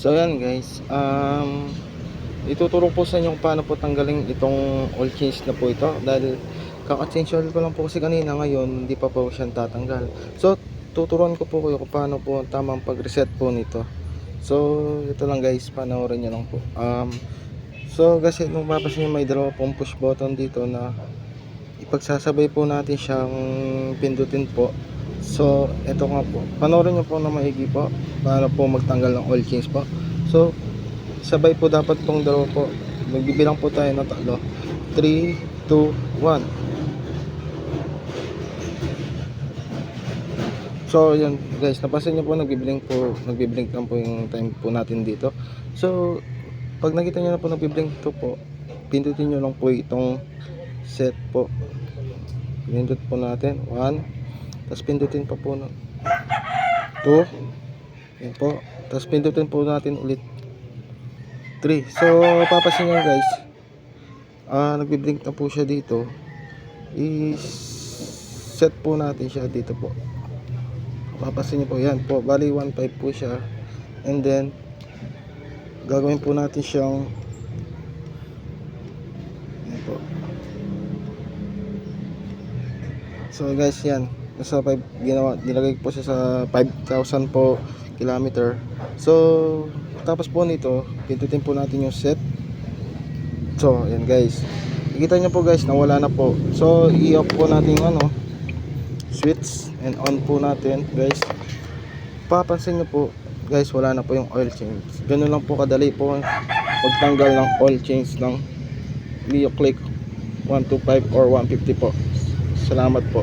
So yan guys, um, ituturo po sa inyo kung paano po tanggalin itong oil change na po ito dahil kaka-change oil ko lang po kasi kanina ngayon hindi pa po siya tatanggal. So tuturuan ko po kayo kung paano po ang tamang pag-reset po nito. So ito lang guys, panoorin nyo lang po. Um, so kasi nung mapapansin nyo may dalawa pong push button dito na ipagsasabay po natin siyang pindutin po. So, ito nga po. Panoorin nyo po na maigi po para po magtanggal ng oil change po. So, sabay po dapat tong dalawa po. Magbibilang po tayo ng tatlo. 3, 2, 1. So, yun guys, napansin nyo po nagbiblink po, nagbiblink lang po yung time po natin dito. So, pag nakita nyo na po nagbiblink to po, pindutin nyo lang po itong set po. Pinindot po natin. 1, tapos pindutin pa po ng 2. Yan po. Tapos pindutin po natin ulit 3. So, papasin nyo guys. Ah, nagbi-blink na po siya dito. I-set po natin siya dito po. Papasin nyo po. Yan po. Bali 1.5 po siya. And then, gagawin po natin siyang yan. So guys, yan. Nasa 5 ginawa, nilagay po siya sa 5,000 po kilometer. So, tapos po nito, pindutin po natin yung set. So, yan guys. Nakita nyo po guys, nawala na po. So, i-off po natin yung ano, switch and on po natin guys. Papansin nyo po, guys, wala na po yung oil change. Ganun lang po kadali po magtanggal ng oil change ng Leo Click 125 or 150 po. Salamat po.